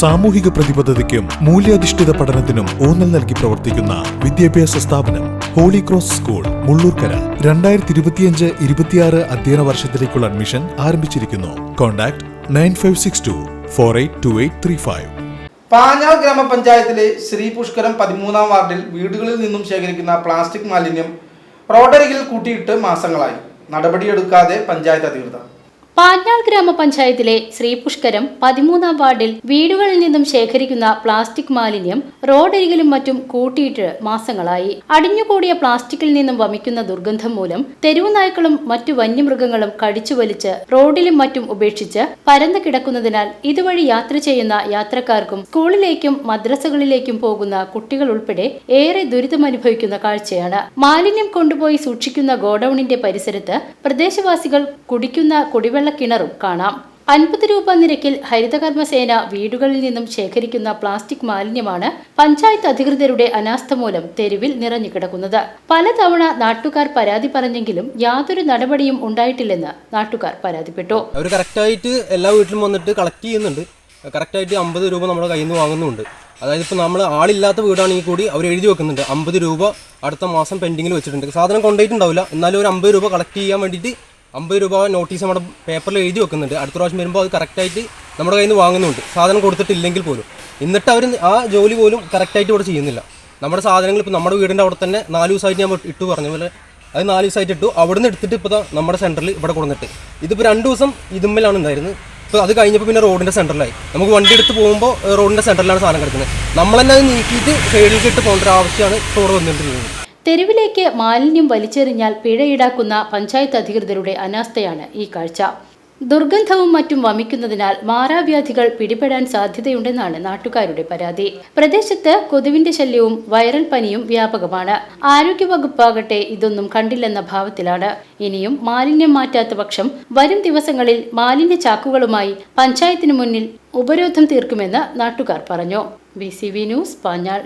സാമൂഹിക പ്രതിബദ്ധതയ്ക്കും മൂല്യാധിഷ്ഠിത പഠനത്തിനും ഊന്നൽ നൽകി പ്രവർത്തിക്കുന്ന വിദ്യാഭ്യാസ സ്ഥാപനം ഹോളി ക്രോസ് സ്കൂൾ മുള്ളൂർക്കര. രണ്ടായിരത്തി ഇരുപത്തിയഞ്ച് ഇരുപത്തിയാറ് അധ്യയന വർഷത്തിലേക്കുള്ള അഡ്മിഷൻ ആരംഭിച്ചിരിക്കുന്നു. Contact nine five six two four eight two eight three five. Panjal ഗ്രാമപഞ്ചായത്തിലെ ശ്രീ പുഷ്കരം പതിമൂന്നാം വാർഡിൽ വീടുകളിൽ നിന്നും ശേഖരിക്കുന്ന പ്ലാസ്റ്റിക് മാലിന്യം റോഡരികിൽ കൂട്ടിയിട്ട് മാസങ്ങളായി. നടപടിയെടുക്കാതെ പഞ്ചായത്ത് അധികൃതർ. പാറ്റ്നാൾ ഗ്രാമപഞ്ചായത്തിലെ ശ്രീപുഷ്കരം പതിമൂന്നാം വാർഡിൽ വീടുകളിൽ നിന്നും ശേഖരിക്കുന്ന പ്ലാസ്റ്റിക് മാലിന്യം റോഡരികിലും മറ്റും കൂട്ടിയിട്ട് മാസങ്ങളായി. അടിഞ്ഞുകൂടിയ പ്ലാസ്റ്റിക്കിൽ നിന്നും വമിക്കുന്ന ദുർഗന്ധം മൂലം തെരുവു നായ്ക്കളും മറ്റു വന്യമൃഗങ്ങളും കടിച്ചു വലിച്ച് റോഡിലും മറ്റും ഉപേക്ഷിച്ച് പരന്നു കിടക്കുന്നതിനാൽ ഇതുവഴി യാത്ര ചെയ്യുന്ന യാത്രക്കാർക്കും സ്കൂളിലേക്കും മദ്രസകളിലേക്കും പോകുന്ന കുട്ടികൾ ഉൾപ്പെടെ ഏറെ ദുരിതമനുഭവിക്കുന്ന കാഴ്ചയാണ്. മാലിന്യം കൊണ്ടുപോയി സൂക്ഷിക്കുന്ന ഗോഡൌണിന്റെ പരിസരത്ത് പ്രദേശവാസികൾ കുടിക്കുന്ന കുടിവെള്ള കിണറും കാണാം. അൻപത് രൂപ നിരക്കിൽ ഹരിതകർമ്മസേന വീടുകളിൽ നിന്നും ശേഖരിക്കുന്ന പ്ലാസ്റ്റിക് മാലിന്യമാണ് പഞ്ചായത്ത് അധികൃതരുടെ അനാസ്ഥ മൂലം തെരുവിൽ നിറഞ്ഞു കിടക്കുന്നത്. പലതവണ നാട്ടുകാർ പരാതി പറഞ്ഞെങ്കിലും യാതൊരു നടപടിയും ഉണ്ടായിട്ടില്ലെന്ന് നാട്ടുകാർ പരാതിപ്പെട്ടു. അവർ കറക്റ്റായിട്ട് എല്ലാ വീട്ടിലും വന്നിട്ട് കളക്ട് ചെയ്യുന്നുണ്ട്. കറക്റ്റായിട്ട് അമ്പത് രൂപ നമ്മുടെ കയ്യിൽ നിന്ന് വാങ്ങുന്നുണ്ട്. അതായത് ഇപ്പോൾ നമ്മൾ ആളില്ലാത്ത വീടാണെങ്കിൽ കൂടി അവർ എഴുതി വെക്കുന്നുണ്ട്. അമ്പത് രൂപ അടുത്ത മാസം പെൻഡിങ്ങിൽ വെച്ചിട്ടുണ്ട്. സാധനം കൊണ്ടുപോയിട്ടുണ്ടാവില്ല. എന്നാലും ഒരു അമ്പത് രൂപ കളക്ട് ചെയ്യാൻ വേണ്ടിയിട്ട് അമ്പത് രൂപ നോട്ടീസ് നമ്മുടെ പേപ്പറിൽ എഴുതി വെക്കുന്നുണ്ട്. അടുത്ത പ്രാവശ്യം വരുമ്പോൾ അത് കറക്റ്റായിട്ട് നമ്മുടെ കയ്യിൽ നിന്ന് വാങ്ങുന്നുണ്ട്. സാധനം കൊടുത്തിട്ടില്ലെങ്കിൽ പോലും. എന്നിട്ട് അവർ ആ ജോലി പോലും കറക്റ്റായിട്ട് ഇവിടെ ചെയ്യുന്നില്ല. നമ്മുടെ സാധനങ്ങൾ ഇപ്പോൾ നമ്മുടെ വീടിന്റെ അവിടെ തന്നെ നാല് ദിവസമായിട്ട് ഞാൻ ഇട്ടു പറഞ്ഞ. പോലെ അത് നാല് ദിവസമായിട്ട് ഇട്ടു. അവിടെ നിന്ന് എടുത്തിട്ട് ഇപ്പോൾ നമ്മുടെ സെന്ററിൽ ഇവിടെ കൊടുത്തിട്ട് ഇതിപ്പോൾ രണ്ട് ദിവസം ഇതുമ്മലാണ് ഉണ്ടായിരുന്നത്. ഇപ്പോൾ അത് കഴിഞ്ഞപ്പോൾ പിന്നെ റോഡിന്റെ സെന്ററിലായി നമുക്ക് വണ്ടി എടുത്ത് പോകുമ്പോൾ റോഡിന്റെ സെന്ററിലാണ് സാധനം കിടക്കുന്നത്. നമ്മൾ തന്നെ അത് നീക്കിയിട്ട് സൈഡിലേക്ക് ഇട്ട് പോകേണ്ട ഒരു ആവശ്യമാണ് ഇപ്പോൾ ഇവിടെ വന്നിട്ടുള്ളത് തെരുവിലേക്ക് മാലിന്യം വലിച്ചെറിഞ്ഞാൽ പിഴ ഈടാക്കുന്ന പഞ്ചായത്ത് അധികൃതരുടെ അനാസ്ഥയാണ് ഈ കാഴ്ച. ദുർഗന്ധവും മറ്റും വമിക്കുന്നതിനാൽ മാറാവ്യാധികൾ പിടിപെടാൻ സാധ്യതയുണ്ടെന്നാണ് നാട്ടുകാരുടെ പരാതി. പ്രദേശത്ത് കൊതുവിന്റെ ശല്യവും വൈറൽ പനിയും വ്യാപകമാണ്. ആരോഗ്യവകുപ്പാകട്ടെ ഇതൊന്നും കണ്ടില്ലെന്ന ഭാവത്തിലാണ്. ഇനിയും മാലിന്യം മാറ്റാത്ത പക്ഷം വരും ദിവസങ്ങളിൽ മാലിന്യ ചാക്കുകളുമായി പഞ്ചായത്തിന് മുന്നിൽ ഉപരോധം തീർക്കുമെന്ന് നാട്ടുകാർ പറഞ്ഞു. B news Panjal.